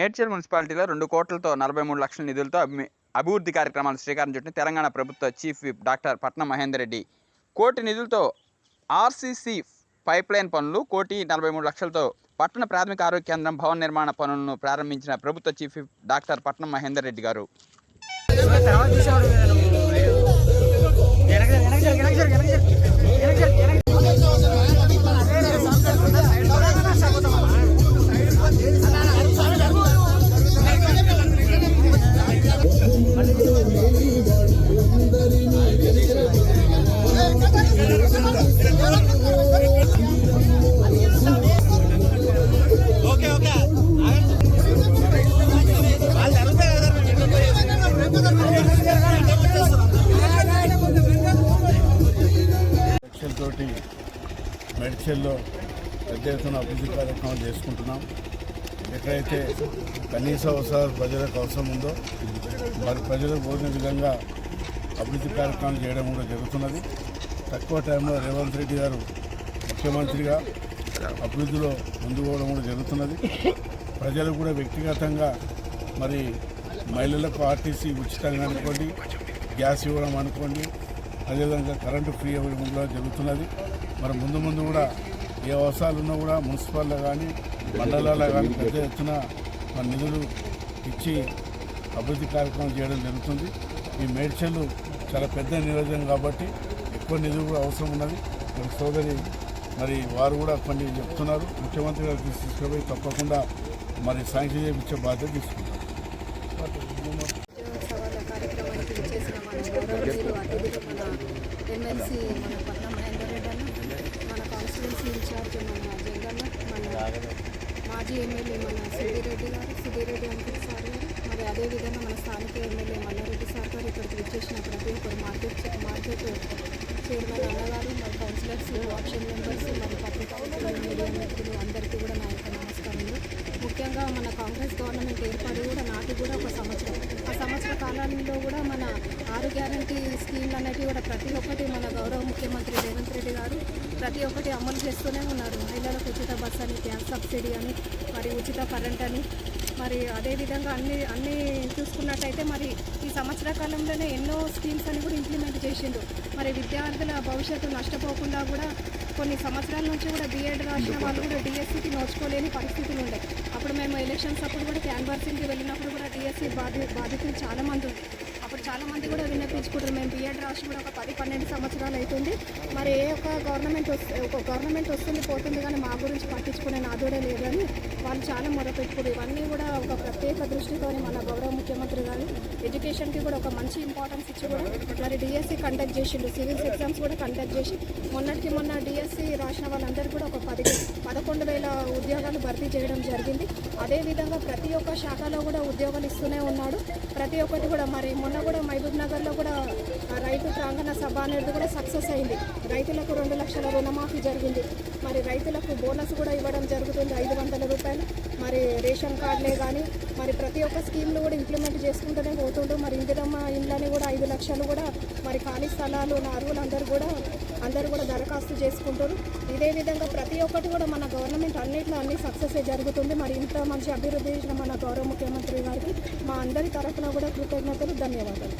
మేడ్చల్ మున్సిపాలిటీలో రెండు కోట్లతో నలభై మూడు లక్షల నిధులతో అభివృద్ధి కార్యక్రమాలు శ్రీకారం చుట్టిన తెలంగాణ ప్రభుత్వ చీఫ్ విప్ డాక్టర్ పట్నం మహేందర్ రెడ్డి. కోటి నిధులతో ఆర్సీసీ పైప్ లైన్ పనులు కోటి నలభై మూడు లక్షలతో పట్టణ ప్రాథమిక ఆరోగ్య కేంద్రం భవన నిర్మాణ పనులను ప్రారంభించిన ప్రభుత్వ చీఫ్ డాక్టర్ పట్నం మహేందర్ రెడ్డి గారు. మెడిసిన్లో పెద్ద ఎత్తున అభివృద్ధి కార్యక్రమాలు చేసుకుంటున్నాం. ఎక్కడైతే కనీస అవసరాలు ప్రజలకు అవసరం ఉందో మరి ప్రజలకు కోరిన విధంగా అభివృద్ధి కార్యక్రమాలు చేయడం కూడా జరుగుతున్నది. తక్కువ టైంలో రేవంత్ రెడ్డి గారు ముఖ్యమంత్రిగా అభివృద్ధిలో ముందు పోవడం కూడా జరుగుతున్నది. ప్రజలు కూడా వ్యక్తిగతంగా మరి మహిళలకు ఆర్టీసీ ఉచితంగా అనుకోండి గ్యాస్ ఇవ్వడం అనుకోండి అదేవిధంగా కరెంటు ఫ్రీ ఇవ్వడం కూడా జరుగుతున్నది. మరి ముందు ముందు కూడా ఏ అవసరాలు ఉన్నా కూడా మున్సిపాల్లో కానీ మండలాల్లో కానీ పెద్ద ఎత్తున మన నిధులు ఇచ్చి అభివృద్ధి కార్యక్రమం చేయడం జరుగుతుంది. ఈ మేడ్చల్ చాలా పెద్ద నియోజకం కాబట్టి ఎక్కువ నిధులు కూడా అవసరం ఉన్నది. మరి సోదరి మరి వారు కూడా కొన్ని చెప్తున్నారు. ముఖ్యమంత్రి గారు తీసుకుపోయి తప్పకుండా మరి శాంక్షన్ చేయించే బాధ్యత తీసుకుంటారు. మన ఎమ్మెల్సీ మన పట్న మహేందర్ రెడ్డి అన్న మన కాన్స్టిట్యున్సీ ఇన్ఛార్జ్ మన జగన్న మన మాజీ ఎమ్మెల్యే మన సుధీరెడ్డి గారు సుధీరెడ్డి అంకుల్ సార్ గారు మరి అదేవిధంగా మన స్థానిక ఎమ్మెల్యే మల్లారెడ్డి సార్ గారు ఇక్కడికి వచ్చేసిన ప్రతి ఒక్కరు మార్కెట్ మార్కెట్ చైర్మన్ అన్నగారు మరి కౌన్సిలర్స్ ఆప్షన్ మెంబర్స్ మరి పత్రికలు మీడియా మిత్రులు అందరికీ కూడా నా యొక్క నమస్కారములు. ముఖ్యంగా మన కాంగ్రెస్ గవర్నమెంట్ ఏర్పాటు కూడా నాటి కూడా ఒక సంవత్సరం. ఆ సంవత్సర కాలంలో కూడా మన ఆరు గ్యారంటీ స్కీమ్లు అనేటివి కూడా ప్రతి ఒక్కటి మన గౌరవ ముఖ్యమంత్రి రేవంత్ రెడ్డి గారు ప్రతి ఒక్కటి అమలు చేస్తూనే ఉన్నారు. మహిళలకు ఉచిత బస్ అని గ్యాస్ సబ్సిడీ అని మరి ఉచిత కరెంట్ అని. మరి అదేవిధంగా అన్ని అన్ని చూసుకున్నట్టయితే మరి ఈ సంవత్సర కాలంలోనే ఎన్నో స్కీమ్స్ అని కూడా ఇంప్లిమెంట్ చేసిండు మరి విద్యార్థుల భవిష్యత్తు నష్టపోకుండా కూడా కొన్ని సంవత్సరాల నుంచి కూడా బీఎడ్ రాసిన వాళ్ళు కూడా డిఎస్సికి నోచుకోలేని పరిస్థితులు ఉండే. అప్పుడు మేము ఎలక్షన్స్ అప్పుడు కూడా క్యాన్వాసింగ్కి వెళ్ళినప్పుడు కూడా డిఎస్సి బాధి బాధితులు చాలామంది ఉంది మాకు చాలామంది కూడా విన్నపించుకుంటారు. మేము బీఎడ్ రాసి కూడా ఒక పది పన్నెండు సంవత్సరాలు అవుతుంది మరి ఏ ఒక్క గవర్నమెంట్ వస్తే ఒక గవర్నమెంట్ వస్తుంది పోతుంది కానీ మా గురించి పట్టించుకునే నాదుడే లేదని వాళ్ళు చాలా మొదలుపెట్టుకున్నారు ఇవన్నీ కూడా ప్రత్యేక దృష్టితోని మన గౌరవ ముఖ్యమంత్రి గారు ఎడ్యుకేషన్కి కూడా ఒక మంచి ఇంపార్టెన్స్ ఇచ్చి కూడా మరి డిఎస్సి కండక్ట్ చేసిండు. సివిల్స్ ఎగ్జామ్స్ కూడా కండక్ట్ చేసి మొన్నటికి మొన్న డిఎస్సి రాసిన వాళ్ళందరూ కూడా ఒక పది పదకొండు వేల ఉద్యోగాలు భర్తీ చేయడం జరిగింది. అదేవిధంగా ప్రతి ఒక్క శాఖలో కూడా ఉద్యోగాలు ఇస్తూనే ఉన్నాడు. ప్రతి ఒక్కటి కూడా మరి మొన్న కూడా మహబూబ్ నగర్లో కూడా రైతు ప్రాంగణ సభ అనేది కూడా సక్సెస్ అయింది. రైతులకు రెండు లక్షల రుణమాఫీ జరిగింది. మరి రైతులకు బోనస్ కూడా ఇవ్వడం జరుగుతుంది. ఐదు వందల రూపాయలు. మరి రేషన్ కార్డులే కానీ మరి ప్రతి ఒక్క స్కీమ్లు కూడా ఇంప్లిమెంట్ చేసుకుంటూనే పోతుండ్రు. మరి ఇందిరమ్మ ఇండ్లని కూడా ఐదు లక్షలు కూడా మరి ఖాళీ స్థలాలు ఉన్న అరువులు అందరూ కూడా అందరూ కూడా దరఖాస్తు చేసుకుంటారు. ఇదే విధంగా ప్రతి ఒక్కటి కూడా మన గవర్నమెంట్ అన్నింటిలో అన్ని సక్సెస్ జరుగుతుంది. మరి ఇంత మంచి అభివృద్ధి చేసిన మన గౌరవ ముఖ్యమంత్రి గారికి మా అందరి తరఫున కూడా కృతజ్ఞతలు ధన్యవాదాలు.